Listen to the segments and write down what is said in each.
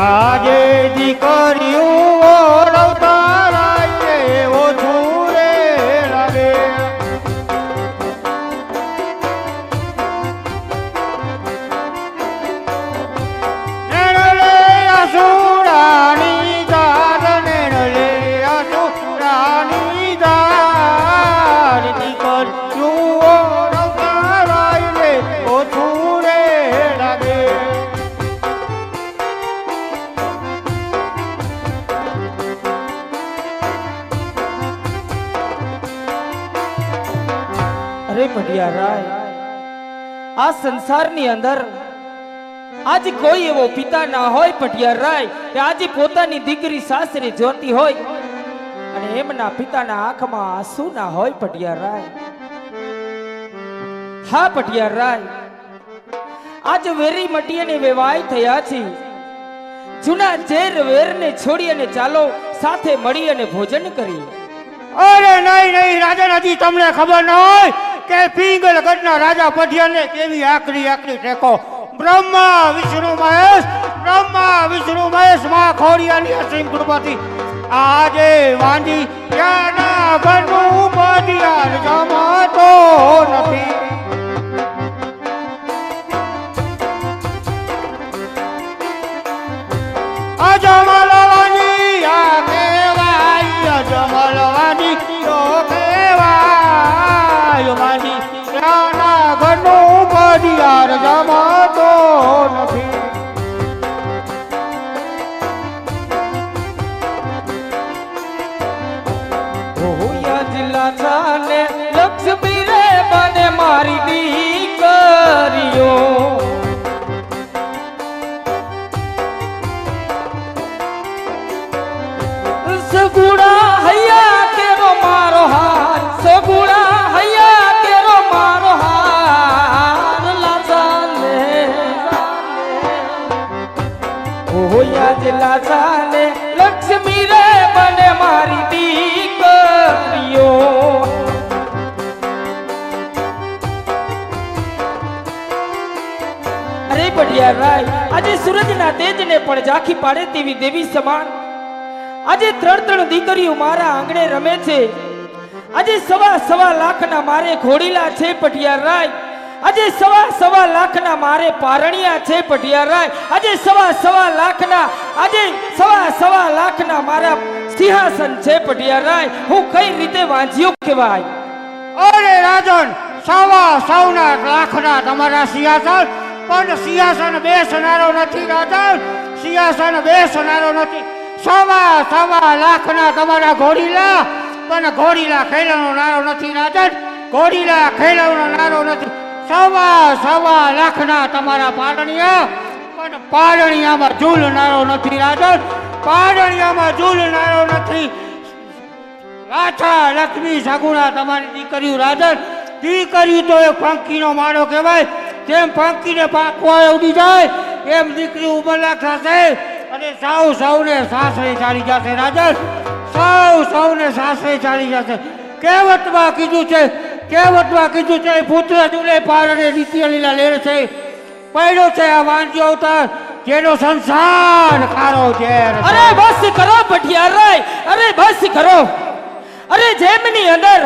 આજે દીકરીઓ અરે ભડિયા રાય આ સંસારની અંદર આજ કોઈ એવો પિતા ના હોય ભટિયા રાય કે આજે પોતાની દીકરી સાસરી જોતી હોય અને એમના પિતાના આંખમાં આંસુ ના હોય ભટિયા રાય હા ભટિયા રાય આજ વેરી મટીને વેવાય થયા છે. જૂના ઝેર વેરને છોડી અને ચાલો સાથે મળી અને ભોજન કરીએ. અરે નહીં નહીં રાજા હજી તમને ખબર ન હોય કે પિંગલગઢના રાજા પઢિયાને કેવી આકરી આકરી ટેકો? બ્રહ્મા, વિષ્ણુ, મહેશ, બ્રહ્મા, વિષ્ણુ, મહેશ, માં ખોડિયાની અસીમ કૃપાથી આજે વાંજી ત્યાંના ઘરનું પઢિયાર જમાતો નથી. ઘરનું રજામાં તો નથી. અરે રાય. આજે સૂરજના તેજને પણ ઝાંખી પાડે તેવી દેવી સમાન. આજે ત્રણ ત્રણ દીકરીઓ મારા આંગણે રમે છે. આજે સવા સવા લાખના મારે ઘોડીલા છે પટિયા રાય. આજે સવા સવા લાખના મારે પારણિયા છે પટિયા રાય. આજે સવા સવા લાખના, આજે સવા સવા લાખના મારા સિંહાસન છે પટિયા રાય. હું કઈ રીતે વાંચ્યો કહેવાય? અરે રાજન, સવા સૌના લાખના તમારા સિંહાસન પણ સિંહાસન બેસનારો નથી રાજન સિંહાસન બેસનારો નથી. સવા સવા લાખના તમારા ઘોડીલા, પણ ઘોડીલા ખેલવાનો નારો નથી રાજન ઘોડીલા ખેલવાનો નારો નથી. સવા સવા લાખના તમારા પારણિયા પણ પારણિયામાં ઝૂલનારો નથી રાજન પારણિયામાં ઝૂલનારો નથી. રાછા લક્ષ્મી સગુણા તમારી દીકરીઓ રાજન દીકરીઓ તો એ ફંકીનો માળો કહેવાય જેમ ફાંકીને પાકવા ઉડી જાય, એમ દીકરી ઉંમરના થશે અને સૌ સૌને સાસરે ચાલી જશે રાજન. સૌ સૌને સાસરે ચાલી જશે. કહેવતમાં કીધું છે, કહેવતમાં કીધું છે, પુત્ર જુલે પારણે નિત્ય લીલા લેર છે. પડ્યો છે આ વાંચ્યો અવતાર, જેનો સંસાર ખારો છે. અરે બસ કરો પઠિયાર રે, અરે બસ કરો. અરે જેમની અંદર,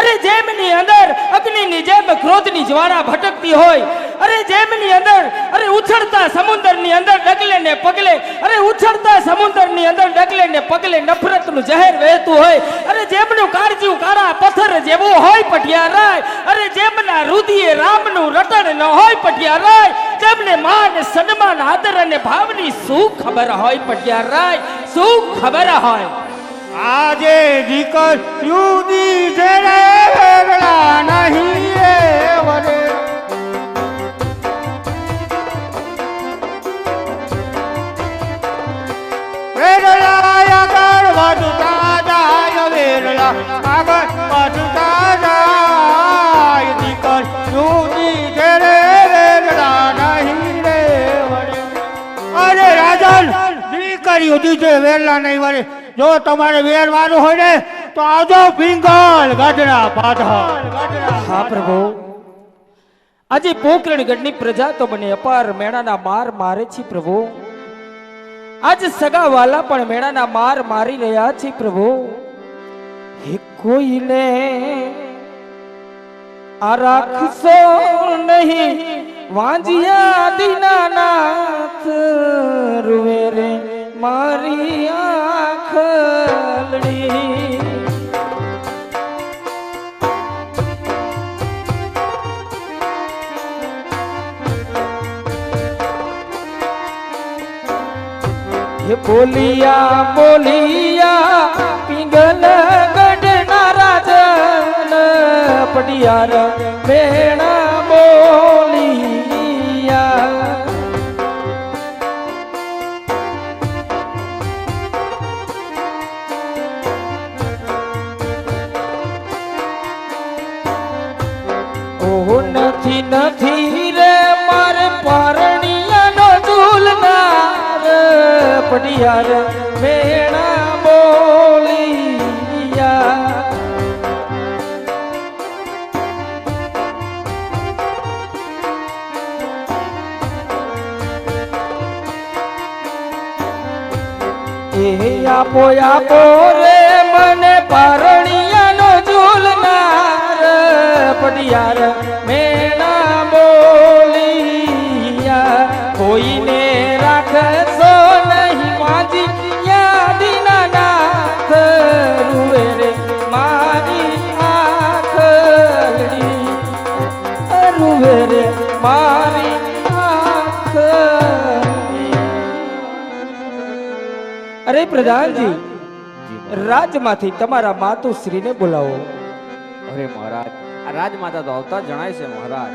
અરે જેમની અંદર અગ્નિની જેમ ક્રોધની જ્વાળા ભટકતી હોય અરે જેમની અંદર, અરે ઉછળતા સમુદ્રની અંદર ડગલે ને પગલે, અરે ઉછળતા સમુદ્રની અંદર ડગલે ને પગલે નફરતનું જહેર વહેતું હોય. અરે જેમનું કાળજું કાળા પથ્થર જેવું હોય પટિયા રાય, અરે જેમના રુધિએ રામનું રટણ ન હોય પટિયા રાય, જેમને માન, સન્માન, આદર અને ભાવની શું ખબર હોય પટિયા રાય? શું ખબર હોય? આજે દીકરીઓ યુદી જરે વેગળા નહીં. આગળ વધતા જાય દીકરીઓ દીધે રે વેગળા નહીં રે અરે રાજન દીકરીઓ દીધે વેરલા નહીં વરે જો તમારે વેરવાનું હોય ને, તો આવજો પિંગલ ગઢડા પાછળ હા, પ્રભુ. આજે પોકરણગઢની પ્રજા તો મને અપાર મેળાના માર મારે છે, પ્રભુ. આજ સગાવાલા પણ મેળાના માર મારી રહ્યા છે, પ્રભુ. કોઈને આ રાખશો નહીં. વાંજિયા દીનાનાથ રૂવે રે મારી આખલડી બોલિયા બોલિયા પડિયાર મેણા બોલિયા. ઓહો નથી નથી રે મારે પરણિયાનો ઝૂલનાર પડિયાર મેણા એ આપો આપો રે મને પરણિયાનો ઝૂલનાર પડિયાર અરે પ્રધાનજી રાજમાંથી તમારા માતુશ્રીને બોલાવો. અરે મહારાજ રાજમાતા તો આવતા જણાય છે મહારાજ.